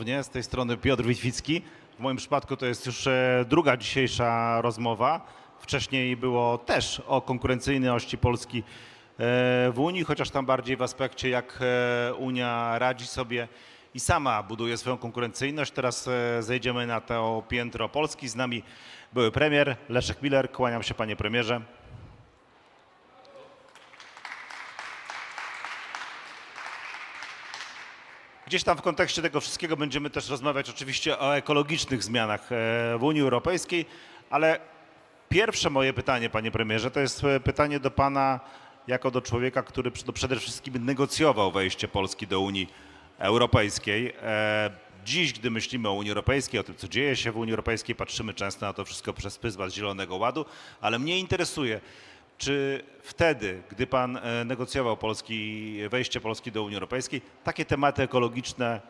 Ponownie. Z tej strony Piotr Witwicki. W moim przypadku to jest już e, druga dzisiejsza rozmowa. Wcześniej było też o konkurencyjności Polski e, w Unii, chociaż tam bardziej w aspekcie, jak e, Unia radzi sobie i sama buduje swoją konkurencyjność. Teraz zejdziemy na to piętro Polski. Z nami były premier Leszek Miller. Kłaniam się panie premierze. Gdzieś tam w kontekście tego wszystkiego będziemy też rozmawiać oczywiście o ekologicznych zmianach e, w Unii Europejskiej, ale pierwsze moje pytanie, panie premierze, to jest e, pytanie do pana jako do człowieka, który no przede wszystkim negocjował wejście Polski do Unii Europejskiej. E, Dziś, gdy myślimy o Unii Europejskiej, o tym, co dzieje się w Unii Europejskiej, patrzymy często na to wszystko przez pryzmat Zielonego Ładu, ale mnie interesuje, czy wtedy, gdy pan e, negocjował Polski, wejście Polski do Unii Europejskiej, takie tematy ekologiczne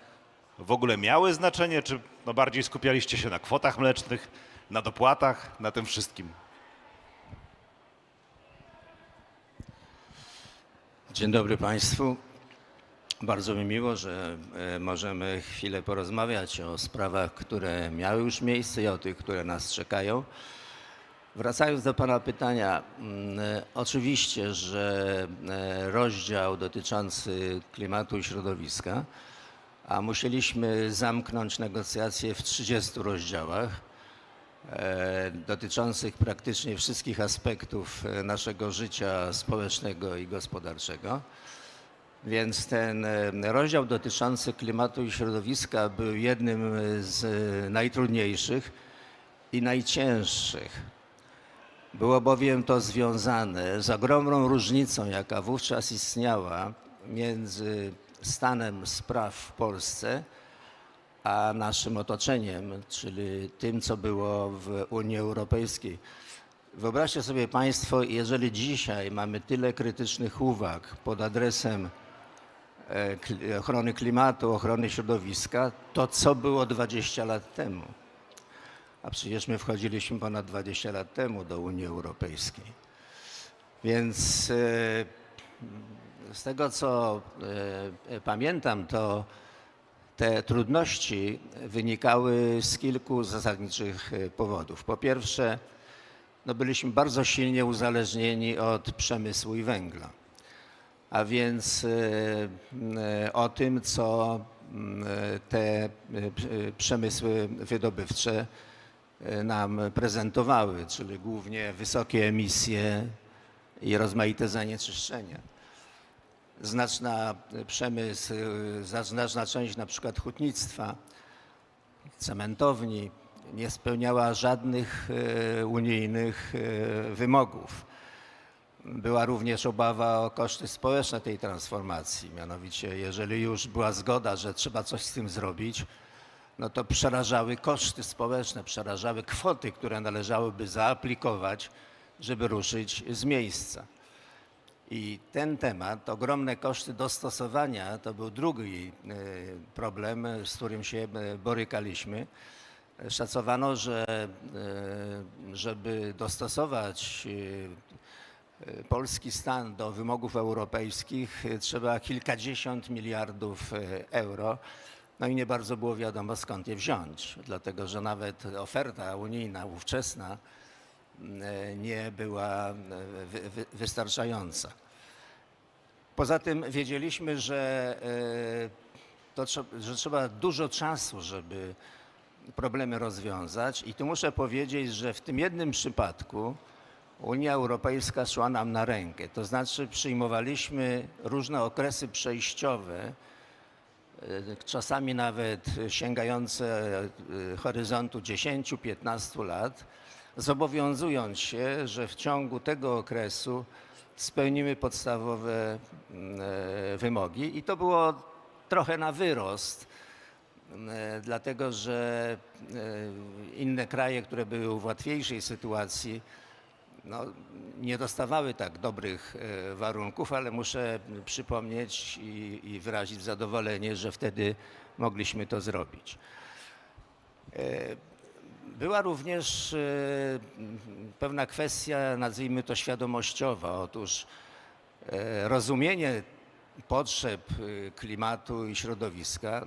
w ogóle miały znaczenie, czy no bardziej skupialiście się na kwotach mlecznych, na dopłatach, na tym wszystkim? Dzień dobry Państwu. Bardzo mi miło, że e, możemy chwilę porozmawiać o sprawach, które miały już miejsce i o tych, które nas czekają. Wracając do Pana pytania, mm, oczywiście, że e, rozdział dotyczący klimatu i środowiska, a musieliśmy zamknąć negocjacje w 30 rozdziałach e, dotyczących praktycznie wszystkich aspektów e, naszego życia społecznego i gospodarczego. Więc ten rozdział dotyczący klimatu i środowiska był jednym z najtrudniejszych i najcięższych. Było bowiem to związane z ogromną różnicą, jaka wówczas istniała między stanem spraw w Polsce a naszym otoczeniem, czyli tym, co było w Unii Europejskiej. Wyobraźcie sobie Państwo, jeżeli dzisiaj mamy tyle krytycznych uwag pod adresem e, ochrony klimatu, ochrony środowiska, to co było 20 lat temu? A przecież my wchodziliśmy ponad 20 lat temu do Unii Europejskiej. Więc e, z tego, co e, pamiętam, to te trudności wynikały z kilku zasadniczych e, powodów. Po pierwsze, no byliśmy bardzo silnie uzależnieni od przemysłu i węgla, a więc o tym, co te przemysły wydobywcze nam prezentowały, czyli głównie wysokie emisje i rozmaite zanieczyszczenia znaczna przemysł, y, za- znaczna część na przykład hutnictwa, cementowni nie spełniała żadnych e, unijnych e, wymogów. Była również obawa o koszty społeczne tej transformacji. Mianowicie, jeżeli już była zgoda, że trzeba coś z tym zrobić, no to przerażały koszty społeczne, przerażały kwoty, które należałoby zaaplikować, żeby ruszyć z miejsca. I ten temat, ogromne koszty dostosowania, to był drugi e, problem, z którym się e, borykaliśmy. Szacowano, że e, żeby dostosować polski stan do wymogów europejskich, trzeba kilkadziesiąt miliardów euro. No i nie bardzo było wiadomo skąd je wziąć, dlatego że nawet oferta unijna ówczesna e, nie była e, wy, wy, wystarczająca. Poza tym wiedzieliśmy, że, e, to, że trzeba dużo czasu, żeby problemy rozwiązać i tu muszę powiedzieć, że w tym jednym przypadku Unia Europejska szła nam na rękę. To znaczy przyjmowaliśmy różne okresy przejściowe, czasami nawet sięgające e, horyzontu 10-15 lat, zobowiązując się, że w ciągu tego okresu spełnimy podstawowe mm, e, wymogi. I to było trochę na wyrost, e, dlatego że e, inne kraje, które były w łatwiejszej sytuacji, no, nie dostawały tak dobrych e, warunków, ale muszę przypomnieć i, i wyrazić zadowolenie, że wtedy mogliśmy to zrobić. E, Była również e, pewna kwestia, nazwijmy to świadomościowa. Otóż rozumienie potrzeb klimatu i środowiska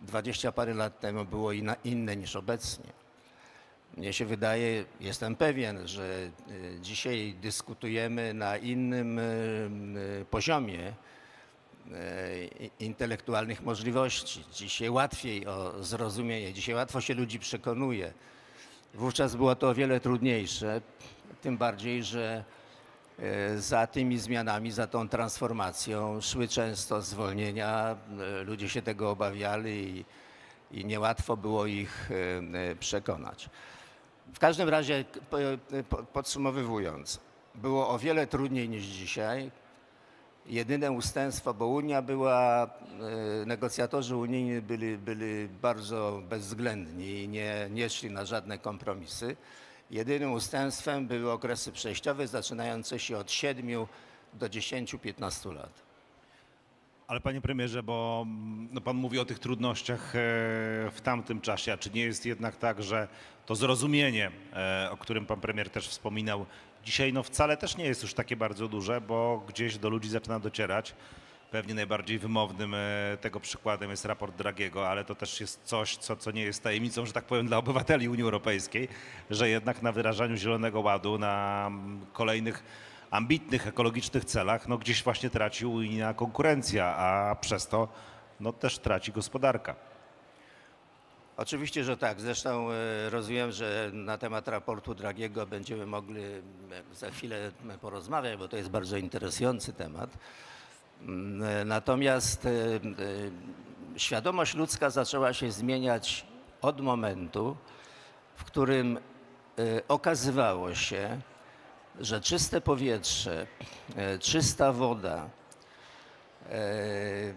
20 parę lat temu było inne niż obecnie. Mnie się wydaje, jestem pewien, że y, dzisiaj dyskutujemy na innym y, poziomie i- intelektualnych możliwości. Dzisiaj łatwiej o zrozumienie, dzisiaj łatwo się ludzi przekonuje. Wówczas było to o wiele trudniejsze, tym bardziej, że e, za tymi zmianami, za tą transformacją szły często zwolnienia, e, ludzie się tego obawiali i, i niełatwo było ich e, e, przekonać. W każdym razie, podsumowywując, było o wiele trudniej niż dzisiaj. Jedyne ustępstwo, bo Unia była, e, negocjatorzy unijni byli, byli bardzo bezwzględni i nie, nie szli na żadne kompromisy. Jedynym ustępstwem były okresy przejściowe zaczynające się od 7 do 10-15 lat. Ale panie premierze, bo mm, no, pan mówi o tych trudnościach e, w tamtym czasie, a czy nie jest jednak tak, że to zrozumienie, e, o którym pan premier też wspominał, dzisiaj no wcale też nie jest już takie bardzo duże, bo gdzieś do ludzi zaczyna docierać. Pewnie najbardziej wymownym e, tego przykładem jest raport Dragiego, ale to też jest coś, co, co nie jest tajemnicą, że tak powiem, dla obywateli Unii Europejskiej, że jednak na wyrażaniu Zielonego Ładu, na mm, kolejnych ambitnych ekologicznych celach, no gdzieś właśnie traci unijna konkurencja, a przez to no też traci gospodarka. Oczywiście, że tak. Zresztą e, rozumiem, że na temat raportu Dragiego będziemy mogli e, za chwilę porozmawiać, bo to jest bardzo interesujący temat. Mm, e, Natomiast świadomość ludzka zaczęła się zmieniać od momentu, w którym okazywało się, że czyste powietrze, e, czysta woda, e,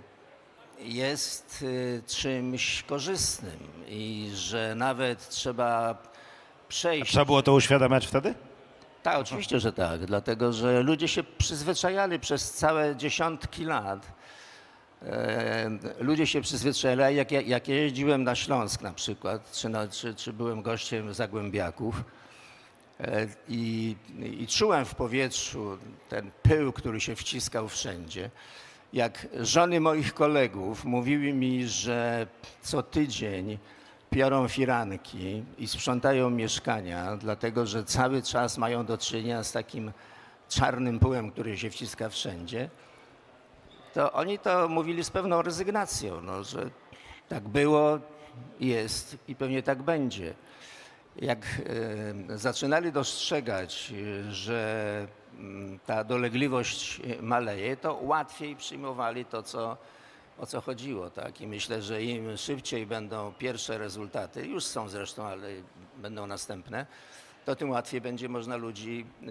jest y, czymś korzystnym i że nawet trzeba przejść. Trzeba było to uświadamiać wtedy? Tak, oczywiście, że tak, dlatego że ludzie się przyzwyczajali przez całe dziesiątki lat. E, ludzie się przyzwyczajali, jak, ja- jak ja jeździłem na Śląsk na przykład, czy, na, czy, czy byłem gościem Zagłębiaków e, i, i czułem w powietrzu ten pył, który się wciskał wszędzie. Jak żony moich kolegów mówiły mi, że co tydzień piorą firanki i sprzątają mieszkania, dlatego że cały czas mają do czynienia z takim czarnym pyłem, który się wciska wszędzie, to oni to mówili z pewną rezygnacją, no, że tak było, jest i pewnie tak będzie. Jak e, zaczynali dostrzegać, e, że mm, ta dolegliwość maleje, to łatwiej przyjmowali to, co, o co chodziło. Tak? I myślę, że im szybciej będą pierwsze rezultaty, już są zresztą, ale będą następne, to tym łatwiej będzie można ludzi e,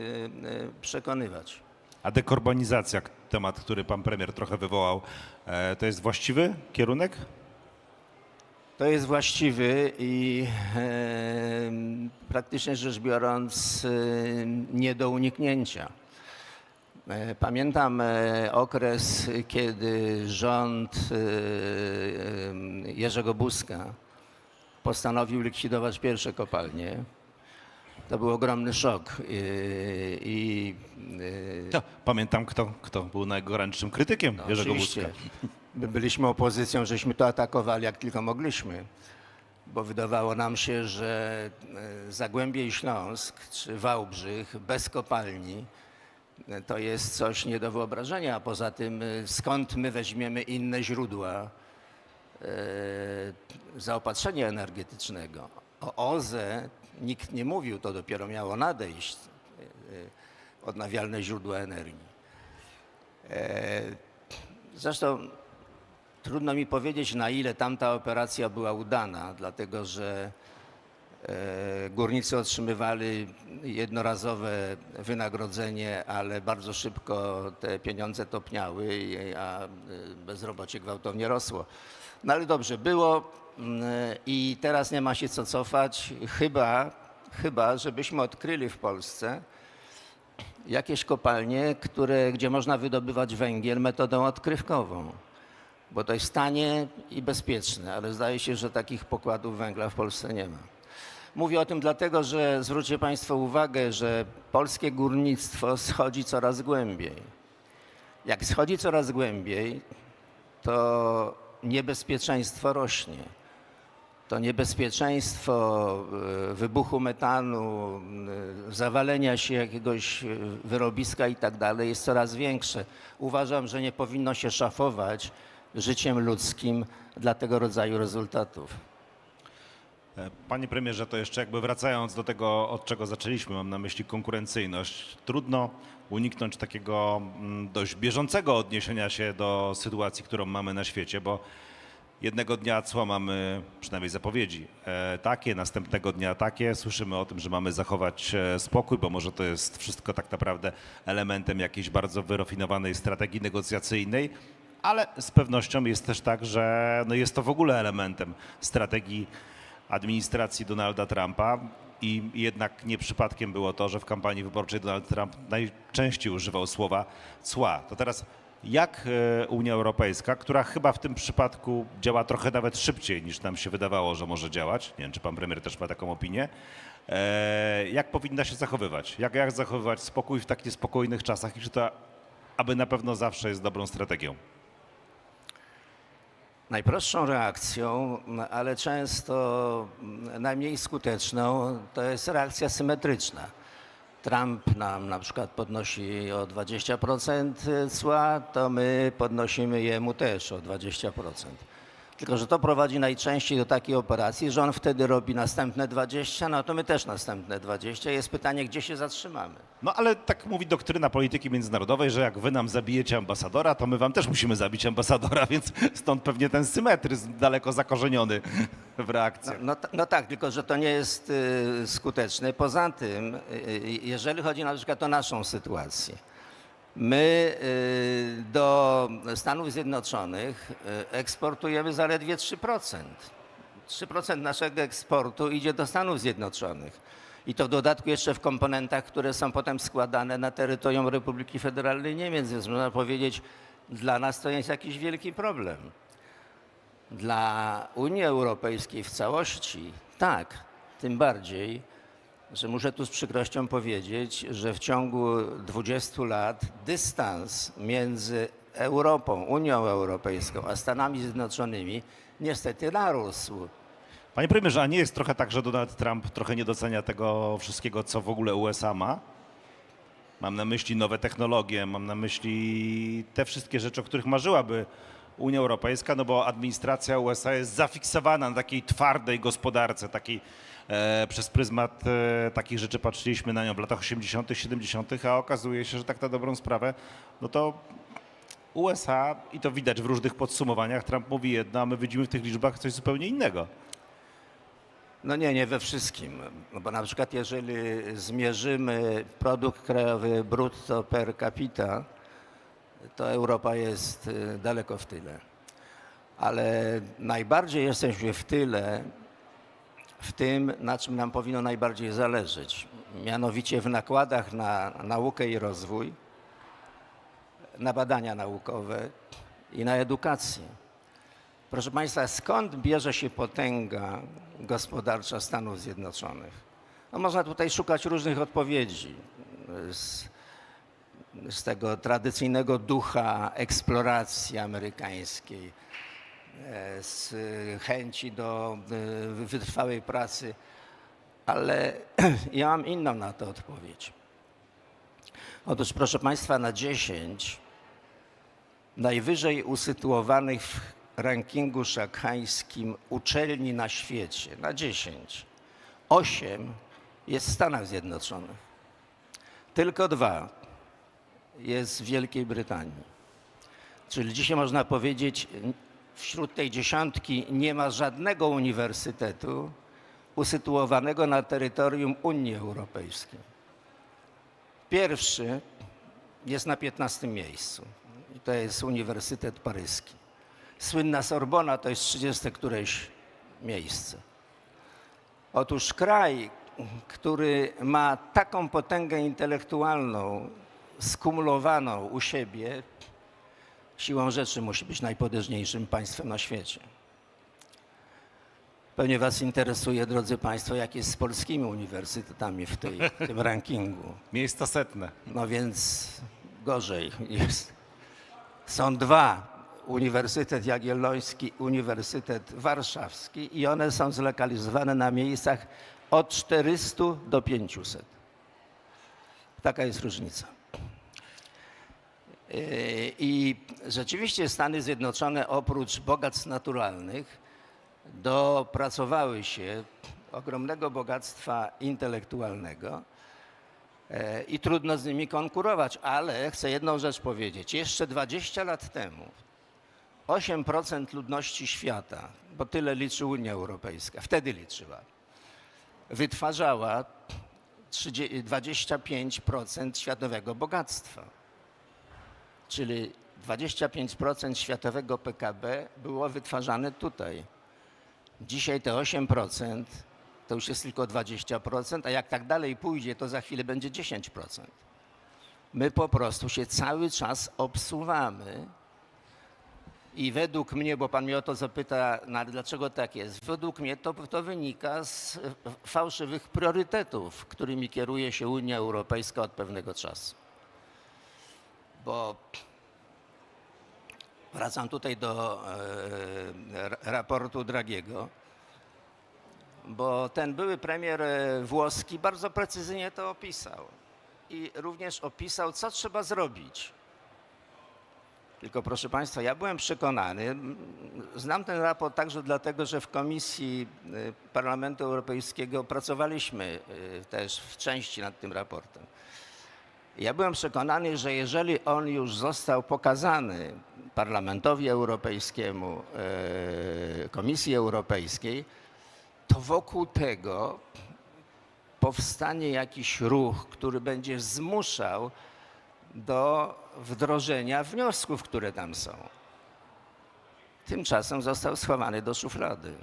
przekonywać. A dekarbonizacja, temat, który pan premier trochę wywołał, to jest właściwy kierunek? To jest właściwy i e, praktycznie rzecz biorąc e, nie do uniknięcia. E, Pamiętam e, okres, kiedy rząd e, e, Jerzego Buzka postanowił likwidować pierwsze kopalnie. To był ogromny szok e, i e, To, pamiętam, kto, kto był najgorętszym krytykiem Jerzego No, Oczywiście. Buzka. My byliśmy opozycją, żeśmy to atakowali jak tylko mogliśmy, bo wydawało nam się, że e, Zagłębie i Śląsk czy Wałbrzych bez kopalni e, to jest coś nie do wyobrażenia. A poza tym e, skąd my weźmiemy inne źródła zaopatrzenia energetycznego? O OZE nikt nie mówił, to dopiero miało nadejść odnawialne źródła energii. Zresztą trudno mi powiedzieć, na ile tamta operacja była udana, dlatego że e, górnicy otrzymywali jednorazowe wynagrodzenie, ale bardzo szybko te pieniądze topniały, a e, bezrobocie gwałtownie rosło. No ale dobrze, było mm, i teraz nie ma się co cofać, chyba, chyba żebyśmy odkryli w Polsce jakieś kopalnie, które, gdzie można wydobywać węgiel metodą odkrywkową, bo to jest tanie i bezpieczne, ale zdaje się, że takich pokładów węgla w Polsce nie ma. Mówię o tym dlatego, że zwróćcie Państwo uwagę, że polskie górnictwo schodzi coraz głębiej. Jak schodzi coraz głębiej, to niebezpieczeństwo rośnie. To niebezpieczeństwo e, wybuchu metanu, e, zawalenia się jakiegoś e, wyrobiska i tak dalej jest coraz większe. Uważam, że nie powinno się szafować życiem ludzkim dla tego rodzaju rezultatów. E, Panie premierze, to jeszcze jakby wracając do tego, od czego zaczęliśmy, mam na myśli konkurencyjność. Trudno uniknąć takiego mm, dość bieżącego odniesienia się do sytuacji, którą mamy na świecie, bo jednego dnia cła mamy, przynajmniej zapowiedzi, e, takie, następnego dnia takie. Słyszymy o tym, że mamy zachować e, spokój, bo może to jest wszystko tak naprawdę elementem jakiejś bardzo wyrafinowanej strategii negocjacyjnej. Ale z pewnością jest też tak, że no jest to w ogóle elementem strategii administracji Donalda Trumpa i jednak nie przypadkiem było to, że w kampanii wyborczej Donald Trump najczęściej używał słowa cła. To teraz jak e, Unia Europejska, która chyba w tym przypadku działa trochę nawet szybciej niż nam się wydawało, że może działać, nie wiem czy pan premier też ma taką opinię, e, jak powinna się zachowywać? Jak, jak zachowywać spokój w tak niespokojnych czasach i czy to aby na pewno zawsze jest dobrą strategią? Najprostszą reakcją, ale często najmniej skuteczną, to jest reakcja symetryczna. Trump nam na przykład podnosi o 20% cła, to my podnosimy jemu też o 20%. Tylko, że to prowadzi najczęściej do takiej operacji, że on wtedy robi następne 20, no to my też następne 20. Jest pytanie, gdzie się zatrzymamy. No ale tak mówi doktryna polityki międzynarodowej, że jak wy nam zabijecie ambasadora, to my wam też musimy zabić ambasadora, więc stąd pewnie ten symetryzm daleko zakorzeniony w No, reakcjach. no, ta- no tak, tylko że to nie jest y, skuteczne. Poza tym, y, y, jeżeli chodzi na przykład o naszą sytuację, my y, do Stanów Zjednoczonych y, eksportujemy zaledwie 3%. 3% naszego eksportu idzie do Stanów Zjednoczonych. I to w dodatku jeszcze w komponentach, które są potem składane na terytorium Republiki Federalnej Niemiec. Więc można powiedzieć, dla nas to jest jakiś wielki problem. Dla Unii Europejskiej w całości tak, tym bardziej, że muszę tu z przykrością powiedzieć, że w ciągu 20 lat dystans między Europą, Unią Europejską a Stanami Zjednoczonymi niestety narósł. Panie premierze, a nie jest trochę tak, że Donald Trump trochę nie docenia tego wszystkiego, co w ogóle USA ma? Mam na myśli nowe technologie, mam na myśli te wszystkie rzeczy, o których marzyłaby Unia Europejska, no bo administracja USA jest zafiksowana na takiej twardej gospodarce, takiej przez pryzmat e, takich rzeczy patrzyliśmy na nią w latach 80., 70., a okazuje się, że tak na dobrą sprawę, no to USA, i to widać w różnych podsumowaniach, Trump mówi jedno, a my widzimy w tych liczbach coś zupełnie innego. No nie, nie we wszystkim. No bo na przykład jeżeli zmierzymy produkt krajowy brutto per capita, to Europa jest y, daleko w tyle. Ale najbardziej jesteśmy w tyle w tym, na czym nam powinno najbardziej zależeć. Mianowicie w nakładach na naukę i rozwój, na badania naukowe i na edukację. Proszę Państwa, skąd bierze się potęga gospodarcza Stanów Zjednoczonych? No, można tutaj szukać różnych odpowiedzi. Z, z tego tradycyjnego ducha eksploracji amerykańskiej, z chęci do e, wytrwałej pracy, ale ja mam inną na to odpowiedź. Otóż, proszę Państwa, na 10 najwyżej usytuowanych w rankingu szanghajskim uczelni na świecie, na 10, 8 jest w Stanach Zjednoczonych. Tylko dwa jest w Wielkiej Brytanii. Czyli dzisiaj można powiedzieć, wśród tej dziesiątki nie ma żadnego uniwersytetu usytuowanego na terytorium Unii Europejskiej. Pierwszy jest na 15 miejscu. I to jest Uniwersytet Paryski. Słynna Sorbona to jest 30 któreś miejsce. Otóż kraj, który ma taką potęgę intelektualną skumulowaną u siebie, siłą rzeczy musi być najpotężniejszym państwem na świecie. Pewnie Was interesuje, drodzy Państwo, jak jest z polskimi uniwersytetami w, tej, w tym rankingu. Miejsca setne. No więc gorzej jest. Są dwa. Uniwersytet Jagielloński, Uniwersytet Warszawski i one są zlokalizowane na miejscach od 400 do 500. Taka jest różnica. Yy, I rzeczywiście Stany Zjednoczone oprócz bogactw naturalnych dopracowały się ogromnego bogactwa intelektualnego e, i trudno z nimi konkurować, ale chcę jedną rzecz powiedzieć. Jeszcze 20 lat temu 8% ludności świata, bo tyle liczy Unia Europejska, wtedy liczyła, wytwarzała 30 25% światowego bogactwa. Czyli 25% światowego PKB było wytwarzane tutaj. Dzisiaj te 8% to już jest tylko 20%, a jak tak dalej pójdzie, to za chwilę będzie 10%. My po prostu się cały czas obsuwamy i według mnie, bo pan mnie o to zapyta, no dlaczego tak jest? Według mnie to, to wynika z fałszywych priorytetów, którymi kieruje się Unia Europejska od pewnego czasu. Bo wracam tutaj do e, ra- raportu Dragiego, bo ten były premier e, włoski bardzo precyzyjnie to opisał. I również opisał, co trzeba zrobić. Tylko proszę Państwa, ja byłem przekonany, znam ten raport także dlatego, że w Komisji y, Parlamentu Europejskiego pracowaliśmy też w części nad tym raportem. Ja byłem przekonany, że jeżeli on już został pokazany Parlamentowi Europejskiemu, y, Komisji Europejskiej, to wokół tego powstanie jakiś ruch, który będzie zmuszał do wdrożenia wniosków, które tam są. Tymczasem został schowany do szuflady.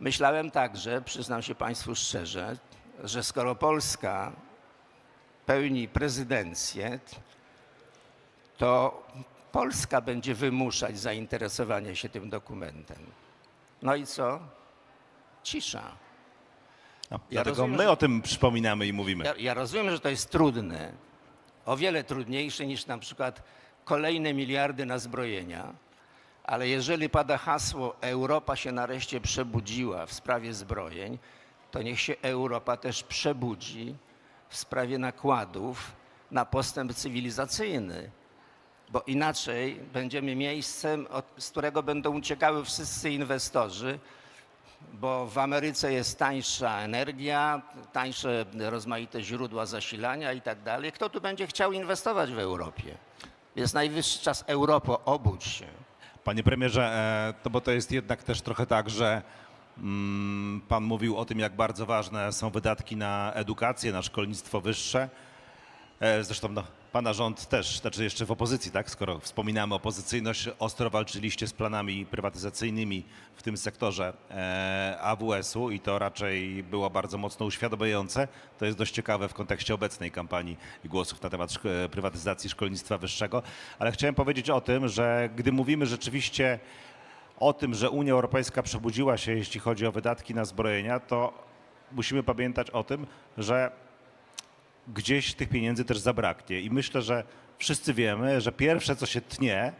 Myślałem także, przyznam się Państwu szczerze, że skoro Polska pełni prezydencję, to Polska będzie wymuszać zainteresowanie się tym dokumentem. No i co? Cisza. No, Ja dlatego rozumiem, my że- o tym przypominamy i mówimy. Ja, ja rozumiem, że to jest trudne, o wiele trudniejsze niż na przykład kolejne miliardy na zbrojenia, ale jeżeli pada hasło Europa się nareszcie przebudziła w sprawie zbrojeń, to niech się Europa też przebudzi w sprawie nakładów na postęp cywilizacyjny. Bo inaczej będziemy miejscem, od, z którego będą uciekały wszyscy inwestorzy, bo w Ameryce jest tańsza energia, tańsze rozmaite źródła zasilania i tak dalej. Kto tu będzie chciał inwestować w Europie? Jest najwyższy czas Europo, obudź się. Panie premierze, e, to bo to jest jednak też trochę tak, że pan mówił o tym, jak bardzo ważne są wydatki na edukację, na szkolnictwo wyższe. E, Zresztą no, pana rząd też, znaczy jeszcze w opozycji, tak? Skoro wspominamy opozycyjność, ostro walczyliście z planami prywatyzacyjnymi w tym sektorze e, AWS-u i to raczej było bardzo mocno uświadamiające. To jest dość ciekawe w kontekście obecnej kampanii i głosów na temat prywatyzacji szkolnictwa wyższego. Ale chciałem powiedzieć o tym, że gdy mówimy rzeczywiście o tym, że Unia Europejska przebudziła się, jeśli chodzi o wydatki na zbrojenia, to musimy pamiętać o tym, że gdzieś tych pieniędzy też zabraknie. I myślę, że wszyscy wiemy, że pierwsze, co się tnie,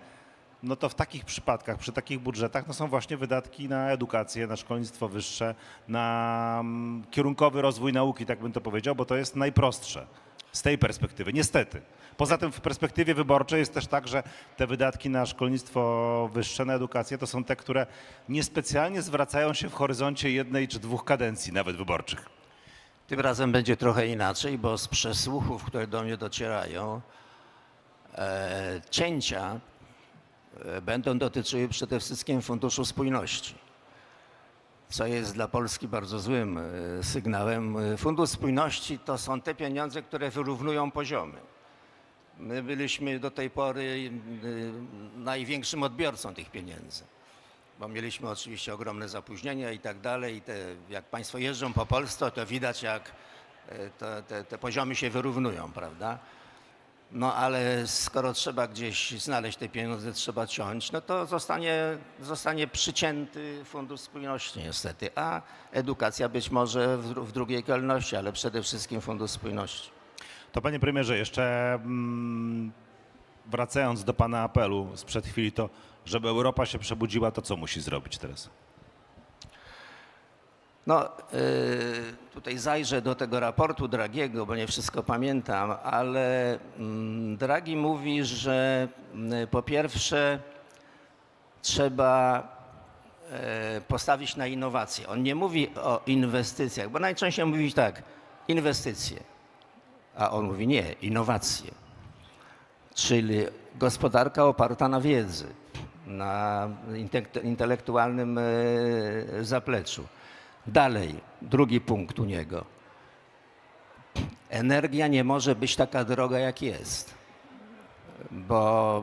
no to w takich przypadkach, przy takich budżetach, no są właśnie wydatki na edukację, na szkolnictwo wyższe, na mm, kierunkowy rozwój nauki, tak bym to powiedział, bo to jest najprostsze z tej perspektywy, niestety. Poza tym w perspektywie wyborczej jest też tak, że te wydatki na szkolnictwo wyższe, na edukację to są te, które niespecjalnie zwracają się w horyzoncie jednej czy dwóch kadencji, nawet wyborczych. Tym razem będzie trochę inaczej, bo z przesłuchów, które do mnie docierają, e, cięcia e, będą dotyczyły przede wszystkim Funduszu Spójności, co jest dla Polski bardzo złym e, sygnałem. E, Fundusz Spójności to są te pieniądze, które wyrównują poziomy. My byliśmy do tej pory e, największym odbiorcą tych pieniędzy bo mieliśmy oczywiście ogromne zapóźnienia i tak dalej. Te, jak Państwo jeżdżą po Polsce, to widać, jak e, te, te, te poziomy się wyrównują, prawda? No ale skoro trzeba gdzieś znaleźć te pieniądze, trzeba ciąć, no to zostanie, zostanie przycięty Fundusz Spójności niestety, a edukacja być może w, w drugiej kolejności, ale przede wszystkim Fundusz Spójności. To panie premierze, jeszcze mm, wracając do pana apelu sprzed chwili, to żeby Europa się przebudziła, to co musi zrobić teraz? No, y, tutaj zajrzę do tego raportu Dragiego, bo nie wszystko pamiętam, ale mm, Draghi mówi, że mm, po pierwsze trzeba e, postawić na innowacje. On nie mówi o inwestycjach, bo najczęściej mówi tak, inwestycje, a on mówi nie, innowacje. Czyli gospodarka oparta na wiedzy, na intelektualnym e, zapleczu. Dalej, drugi punkt u niego. Energia nie może być taka droga, jak jest, bo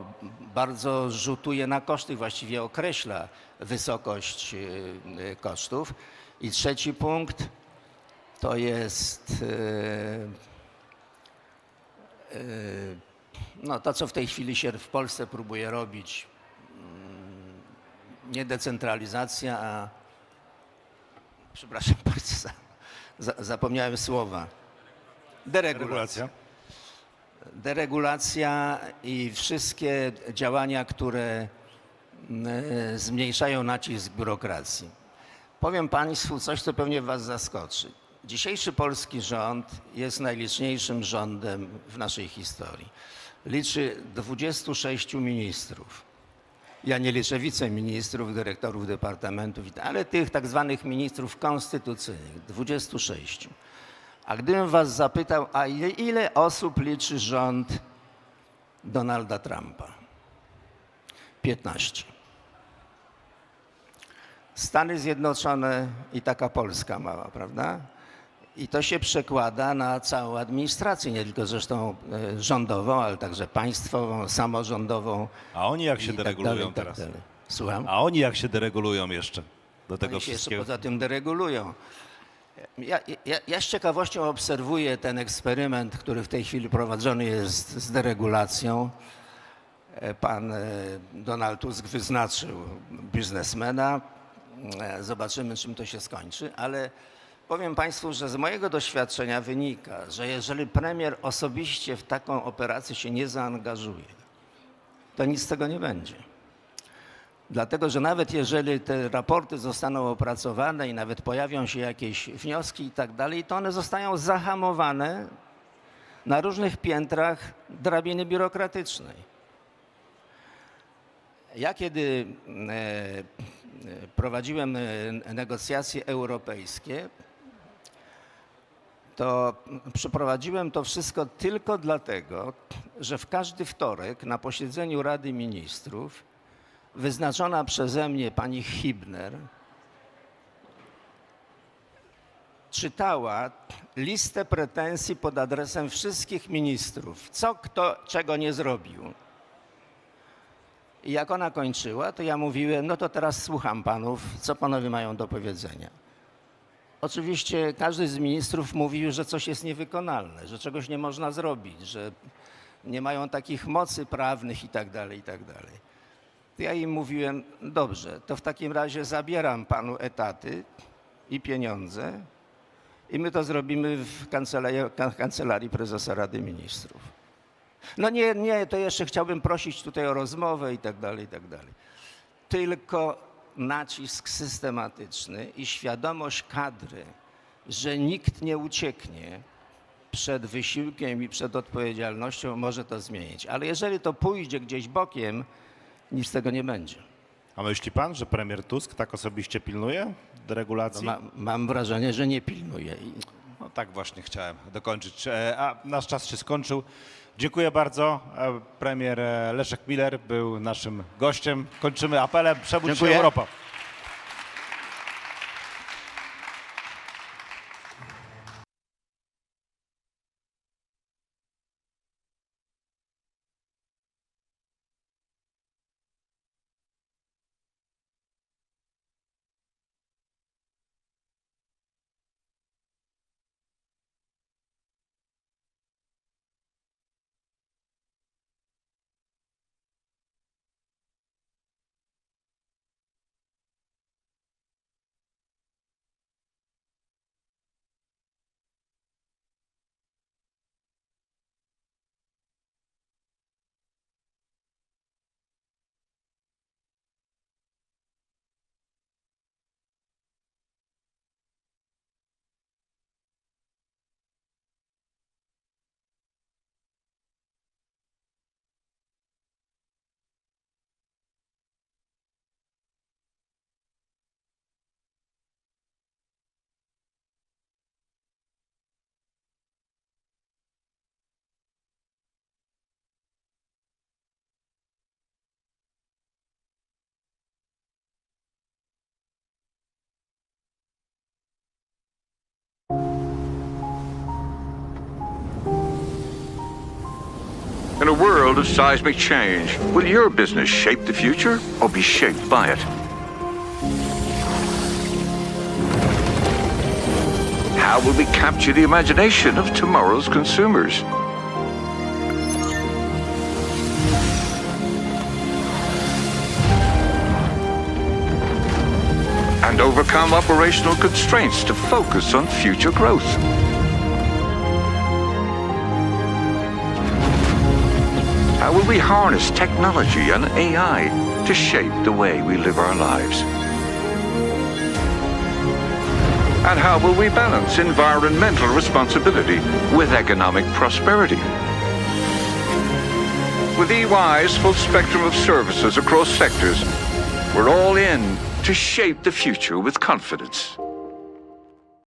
bardzo rzutuje na koszty, właściwie określa wysokość e, kosztów. I trzeci punkt to jest e, no, to, co w tej chwili się w Polsce próbuje robić. mm, Nie decentralizacja, a przepraszam bardzo, za, za, zapomniałem słowa. Deregulacja. Regulacja. Deregulacja i wszystkie działania, które mm, zmniejszają nacisk biurokracji. Powiem Państwu coś, co pewnie Was zaskoczy. Dzisiejszy polski rząd jest najliczniejszym rządem w naszej historii. Liczy 26 ministrów. Ja nie liczę wiceministrów, dyrektorów departamentów, ale tych tak zwanych ministrów konstytucyjnych, 26. A gdybym was zapytał, a ile osób liczy rząd Donalda Trumpa? 15. Stany Zjednoczone i taka Polska mała, prawda? I to się przekłada na całą administrację, nie tylko zresztą e, rządową, ale także państwową, samorządową. A oni jak się i tak deregulują dalej, tak teraz? dalej. Słucham? A oni jak się deregulują jeszcze do tego Oni się jeszcze wszystkiego? poza tym deregulują. Ja, ja, ja z ciekawością obserwuję ten eksperyment, który w tej chwili prowadzony jest z deregulacją. E, Pan e, Donald Tusk wyznaczył biznesmena. Zobaczymy, czym to się skończy, ale powiem Państwu, że z mojego doświadczenia wynika, że jeżeli premier osobiście w taką operację się nie zaangażuje, to nic z tego nie będzie. Dlatego, że nawet jeżeli te raporty zostaną opracowane i nawet pojawią się jakieś wnioski i tak dalej, to one zostają zahamowane na różnych piętrach drabiny biurokratycznej. Ja kiedy e, e, prowadziłem e, negocjacje europejskie, to przeprowadziłem to wszystko tylko dlatego, że w każdy wtorek na posiedzeniu Rady Ministrów wyznaczona przeze mnie pani Hibner czytała listę pretensji pod adresem wszystkich ministrów, co kto czego nie zrobił. I jak ona kończyła, to ja mówiłem, no to teraz słucham panów, co panowie mają do powiedzenia. Oczywiście każdy z ministrów mówił, że coś jest niewykonalne, że czegoś nie można zrobić, że nie mają takich mocy prawnych i tak dalej, i tak dalej. Ja im mówiłem, dobrze, to w takim razie zabieram panu etaty i pieniądze i my to zrobimy w kancelarii, kancelarii prezesa Rady Ministrów. No nie, nie, to jeszcze chciałbym prosić tutaj o rozmowę i tak dalej, i tak dalej. Tylko nacisk systematyczny i świadomość kadry, że nikt nie ucieknie przed wysiłkiem i przed odpowiedzialnością, może to zmienić. Ale jeżeli to pójdzie gdzieś bokiem, nic z tego nie będzie. A myśli pan, że premier Tusk tak osobiście pilnuje No deregulacji? ma, mam wrażenie, że nie pilnuje. Tak właśnie chciałem dokończyć. E, A nasz czas się skończył. Dziękuję bardzo. E, Premier e, Leszek Miller był naszym gościem. Kończymy apelem Przebudź Dziękuję. Europa. In a world of seismic change, will your business shape the future or be shaped by it? How will we capture the imagination of tomorrow's consumers? And overcome operational constraints to focus on future growth. We harness technology and AI to shape the way we live our lives? And how will we balance environmental responsibility with economic prosperity? With EY's full spectrum of services across sectors, we're all in to shape the future with confidence.